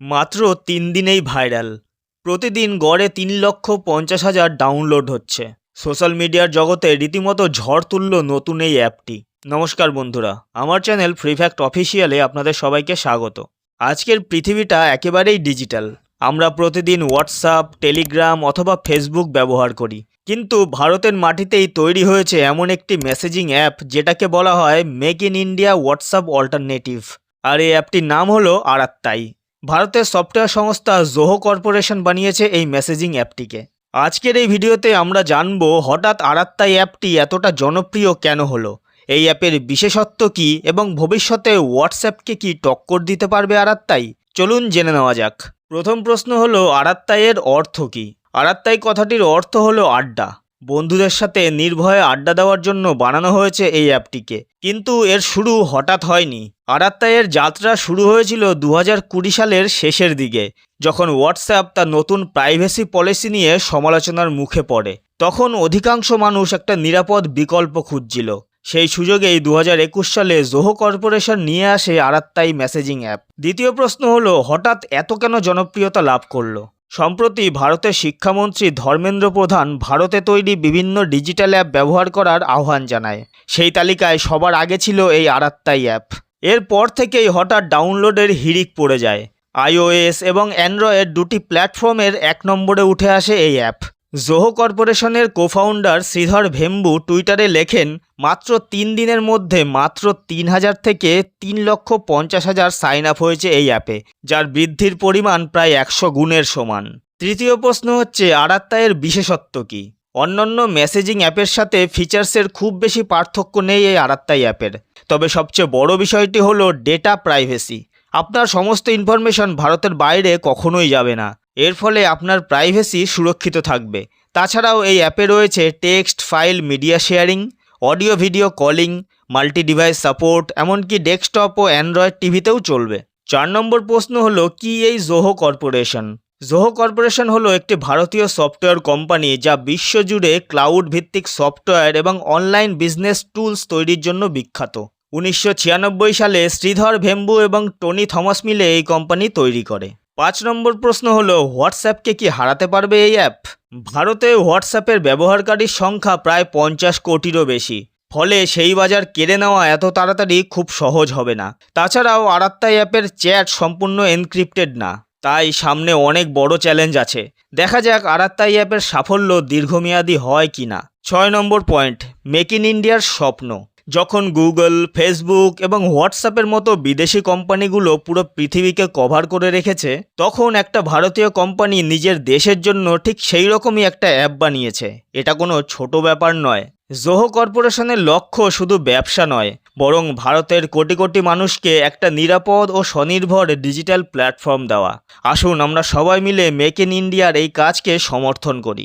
মাত্র তিন দিনেই ভাইরাল। প্রতিদিন গড়ে তিন লক্ষ পঞ্চাশ হাজার ডাউনলোড হচ্ছে। সোশ্যাল মিডিয়ার জগতে রীতিমতো ঝড় তুলল নতুন এই অ্যাপটি। নমস্কার বন্ধুরা, আমার চ্যানেল ফ্রি ফ্যাক্ট অফিসিয়ালে আপনাদের সবাইকে স্বাগত। আজকের পৃথিবীটা একেবারেই ডিজিটাল। আমরা প্রতিদিন হোয়াটসঅ্যাপ টেলিগ্রাম অথবা ফেসবুক ব্যবহার করি। কিন্তু ভারতের মাটিতেই তৈরি হয়েছে এমন একটি মেসেজিং অ্যাপ যেটাকে বলা হয় make in India WhatsApp alternative আর এই অ্যাপটির নাম হলো আরাত্তাই। ভারতের সফটওয়্যার সংস্থা জোহো কর্পোরেশন বানিয়েছে এই মেসেজিং অ্যাপটিকে। আজকের এই ভিডিওতে আমরা জানব হঠাৎ আরাত্তাই অ্যাপটি এতটা জনপ্রিয় কেন হলো? এই অ্যাপের বিশেষত্ব কি এবং ভবিষ্যতে হোয়াটসঅ্যাপকে কি টক্কর দিতে পারবে আরাত্তাই? চলুন জেনে নেওয়া যাক। প্রথম প্রশ্ন হলো, আরাত্তাইয়ের অর্থ কি? আরাত্তাই কথাটির অর্থ হলো আড্ডা। বন্ধুদের সাথে নির্ভয়ে আড্ডা দেওয়ার জন্য বানানো হয়েছে এই অ্যাপটিকে। কিন্তু এর শুরু হঠাৎ হয়নি। আরাত্তাইয়ের যাত্রা শুরু হয়েছিল দু সালের শেষের দিকে, যখন হোয়াটসঅ্যাপ তার নতুন প্রাইভেসি পলিসি নিয়ে সমালোচনার মুখে পড়ে। তখন অধিকাংশ মানুষ একটা নিরাপদ বিকল্প খুঁজছিল। সেই সুযোগেই দু সালে জোহো কর্পোরেশন নিয়ে আসে আরাত্তাই মেসেজিং অ্যাপ দ্বিতীয় প্রশ্ন হলো, হঠাৎ এত কেন জনপ্রিয়তা লাভ করল? সম্প্রতি ভারতের শিক্ষামন্ত্রী ধর্মেন্দ্র প্রধান ভারতে তৈরি বিভিন্ন ডিজিটাল অ্যাপ ব্যবহার করার আহ্বান জানায়। সেই তালিকায় সবার আগে ছিল এই আরাত্তাই অ্যাপ এরপর থেকেই হঠাৎ ডাউনলোডের হিড়িক পড়ে যায়। আইওএস এবং অ্যান্ড্রয়েড দুটি প্ল্যাটফর্মের এক নম্বরে উঠে আসে এই অ্যাপ। জোহো কর্পোরেশনের কোফাউন্ডার শ্রীধর ভেম্বু টুইটারে লেখেন, মাত্র তিন দিনের মধ্যে মাত্র তিন হাজার থেকে তিন লক্ষ পঞ্চাশ হাজার সাইন আপ হয়েছে এই অ্যাপে, যার বৃদ্ধির পরিমাণ প্রায় একশো গুণের সমান। তৃতীয় প্রশ্ন হচ্ছে আরাত্তায়ের বিশেষত্ব কী? অন্যান্য মেসেজিং অ্যাপের সাথে ফিচার্সের খুব বেশি পার্থক্য নেই এই আরাত্তাই অ্যাপের তবে সবচেয়ে বড় বিষয়টি হলো ডেটা প্রাইভেসি আপনার সমস্ত ইনফরমেশন ভারতের বাইরে কখনোই যাবে না। এর ফলে আপনার প্রাইভেসি সুরক্ষিত থাকবে। তাছাড়াও এই অ্যাপে রয়েছে text file media sharing audio video calling multi device support এমনকি ডেস্কটপ ও অ্যান্ড্রয়েড টিভিতেও চলবে। চার নম্বর প্রশ্ন হলো, কি এই জোহো কর্পোরেশন জোহো কর্পোরেশন হলো একটি ভারতীয় সফটওয়্যার কোম্পানি যা বিশ্বজুড়ে ক্লাউড ভিত্তিক সফটওয়্যার এবং অনলাইন বিজনেস টুলস তৈরির জন্য বিখ্যাত। উনিশশো ছিয়ানব্বই সালে শ্রীধর ভেম্বু এবং টনি থমাস মিলে এই কোম্পানি তৈরি করে। পাঁচ নম্বর প্রশ্ন হলো, হোয়াটসঅ্যাপকে কি হারাতে পারবে এই অ্যাপ ভারতে হোয়াটসঅ্যাপের ব্যবহারকারীর সংখ্যা প্রায় পঞ্চাশ কোটিরও বেশি। ফলে সেই বাজার কেড়ে নেওয়া এত তাড়াতাড়ি খুব সহজ হবে না। তাছাড়াও আরাত্তাই অ্যাপের চ্যাট সম্পূর্ণ এনক্রিপ্টেড না। তাই সামনে অনেক বড় চ্যালেঞ্জ আছে। দেখা যাক আরাত্তাই অ্যাপের সাফল্য দীর্ঘমেয়াদী হয় কি না ছয় নম্বর পয়েন্ট, মেক ইন ইন্ডিয়ার স্বপ্ন। যখন গুগল, ফেসবুক এবং হোয়াটসঅ্যাপের মতো বিদেশি কোম্পানিগুলো পুরো পৃথিবীকে কভার করে রেখেছে, তখন একটা ভারতীয় কোম্পানি নিজের দেশের জন্য ঠিক সেই রকমই একটা অ্যাপ বানিয়েছে। এটা কোনো ছোট ব্যাপার নয়। জোহো কর্পোরেশনের লক্ষ্য শুধু ব্যবসা নয়, বরং ভারতের কোটি কোটি মানুষকে একটা নিরাপদ ও স্বনির্ভর ডিজিটাল প্ল্যাটফর্ম দেওয়া। আসুন আমরা সবাই মিলে মেক ইন ইন্ডিয়ার এই কাজকে সমর্থন করি।